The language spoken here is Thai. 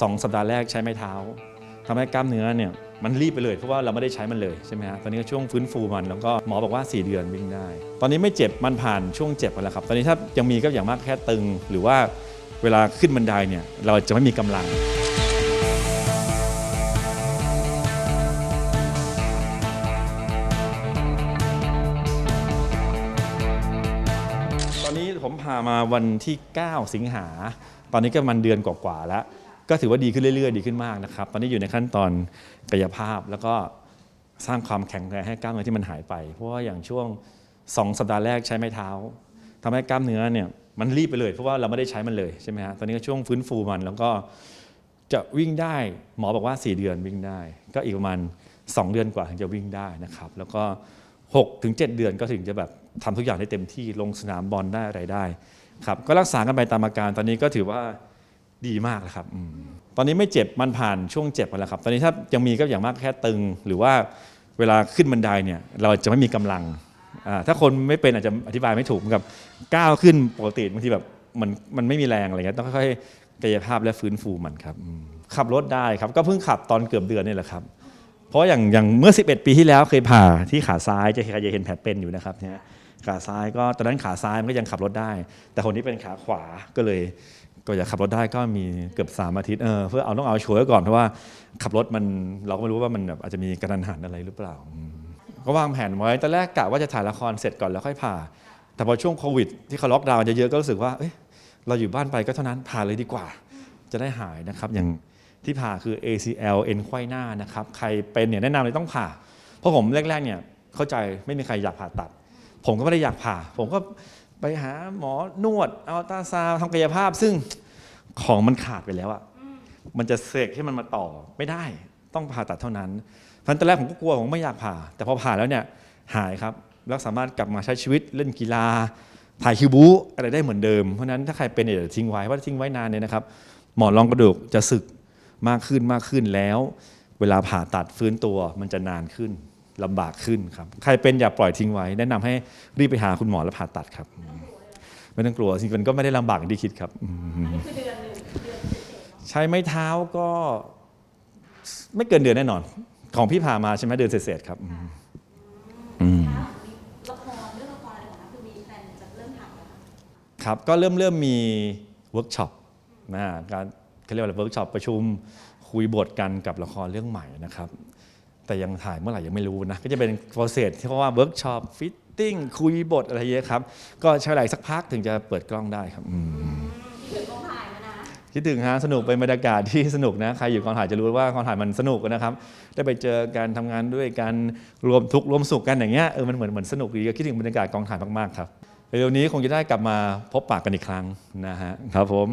สองสัปดาห์แรกใช้ไม้เท้าทำให้กล้ามเนื้อเนี่ยมันรีบไปเลยเพราะว่าเราไม่ได้ใช้มันเลยใช่ไหมฮะตอนนี้ก็ช่วงฟื้นฟูมันแล้วก็หมอบอกว่า 4 เดือนวิ่งได้ ตอนนี้ไม่เจ็บมันผ่านช่วงเจ็บไปแล้วครับ ตอนนี้ถ้ายังมีก็อย่างมากแค่ตึง หรือว่าเวลาขึ้นบันไดเนี่ยเราจะไม่มีกำลัง ตอนนี้ผมพามาวันที่ 9 สิงหา ตอนนี้ก็มันเดือนกว่าๆแล้ว ก็ถือว่าดีขึ้นเรื่อยๆ ดีขึ้นมากนะครับ ตอนนี้อยู่ในขั้นตอนกายภาพแล้วก็สร้างความแข็งแรงให้กล้ามเนื้อที่มันหายไป เพราะว่าอย่างช่วง 2 สัปดาห์แรกใช้ไม้เท้าทำให้กล้ามเนื้อเนี่ยมันรีบไปเลย เพราะว่าเราไม่ได้ใช้มันเลยใช่ไหมฮะ ตอนนี้ก็ช่วงฟื้นฟูมันแล้วก็จะวิ่งได้หมอบอกว่า 4 เดือนวิ่งได้ ก็อีกประมาณ 2 เดือนกว่าถึงจะวิ่งได้นะครับ แล้วก็6ถึง7เดือนก็ถึงจะแบบทำทุกอย่างได้เต็มที่ลงสนามบอลได้อะไรได้ครับก็รักษากันไปตามอาการตอนนี้ก็ถือว่า ดีมากแล้วครับอตอนนี้ไม่เจ็บมันผ่านช่วงเจ็บไปแล้วครับ ตอนนี้ถ้ายังมีก็อย่างมากแค่ตึง หรือว่าเวลาขึ้นบันไดเนี่ยเราจะไม่มีกำลัง ถ้าคนไม่เป็นอาจจะอธิบายไม่ถูกกับก้าวขึ้นปกติบางทีแบบมันมันไม่มีแรงอะไรเงี้ยต้องค่อยๆกายภาพและฟื้นฟูมันครับขับรถได้ครับก็เพิ่งขับตอนเกือบเดือนนี่แหละครับ เพราะอย่างอย่างเมื่อ 11 ปีที่แล้วเคยผ่าที่ขาซ้ายจะใครจะเห็นแผลเป็นอยู่นะครับเนี่ยขาซ้ายก็ตอนนั้นขาซ้ายมันก็ยังขับรถได้ แต่คนที่เป็นขาขวาก็เลย ก็อยากขับรถได้ก็มีเกือบ3อาทิตย์เออเพื่อเอาต้องเอาชัวร์ไว้ก่อนเพราะว่าขับรถมันเราก็ไม่รู้ว่ามันแบบอาจจะมีกระทันหันอะไรหรือเปล่า ก็วางแผนไว้ตอนแรกกะว่าจะถ่ายละครเสร็จก่อนแล้วค่อยผ่า แต่พอช่วงโควิด ที่เขาล็อกดาวน์เยอะๆก็รู้สึกว่าเอ้ยเราอยู่บ้านไปก็เท่านั้นผ่าเลยดีกว่า จะได้หายนะครับ อย่างที่ผ่าคือ ACL เอ็นไขว้หน้านะครับใครเป็นเนี่ยแนะนำเลยต้องผ่า เพราะผมแรกๆเนี่ยเข้าใจไม่มีใครอยากผ่าตัด ผมก็ไม่ได้อยากผ่า ผมก็ ไปหาหมอนวดอัลตราซาวด์ทำกายภาพ ซึ่งของมันขาดไปแล้วอะมันจะเสกให้มันมาต่อไม่ได้ ต้องผ่าตัดเท่านั้นเพราะฉะนั้นตอนแรกผมก็กลัวผมไม่อยากผ่า แต่พอผ่าแล้วเนี่ยหายครับแล้วสามารถกลับมาใช้ชีวิตเล่นกีฬาถ่ายคิวบูอะไรได้เหมือนเดิม เพราะฉะนั้นถ้าใครเป็นเนี่ยอย่าทิ้งไว้เพราะถ้าทิ้งไว้นานเนี่ยนะครับ หมอนรองกระดูกจะสึกมากขึ้นมากขึ้นแล้ว เวลาผ่าตัดฟื้นตัวมันจะนานขึ้น ลำบากขึ้นครับ ใครเป็นอย่าปล่อยทิ้งไว้ แนะนำให้รีบไปหาคุณหมอแล้วผ่าตัดครับ ไม่ต้องกลัวจริงๆมันก็ไม่ได้ลำบากอย่างที่คิดครับอืมนี่คือเดือนหนึ่งเดือนเศษๆเนอะใช้ไม้เท้าก็ไม่เกินเดือนแน่นอน ของพี่ผ่ามาใช่ไหมเดือนเศษๆครับครับก็เริ่มเริ่มมีเวิร์กช็อปนะการเขาเรียกว่าอะไรเวิร์กช็อปประชุมคุยบทกันกับละครเรื่องใหม่นะครับ แต่ยังถ่ายเมื่อไหร่ยังไม่รู้นะ ก็จะเป็นโปรเซสที่เขาว่าเวิร์กช็อปฟิตติ้งคุยบทอะไรเยอะครับ ก็ใช้เวลาสักพักถึงจะเปิดกล้องได้ครับอืมที่เกิดกองถ่ายมานะคิดถึงฮะสนุกเป็นบรรยากาศที่สนุกนะใครอยู่กองถ่ายจะรู้ว่ากองถ่ายมันสนุกนะครับได้ไปเจอการทำงานด้วยการรวมทุกข์รวมสุขกันอย่างเงี้ยเออมันเหมือนเหมือนสนุกดีก็คิดถึงบรรยากาศกองถ่ายมากๆครับเร็วนี้คงจะได้กลับมาพบปากกันอีกครั้งนะฮะครับผม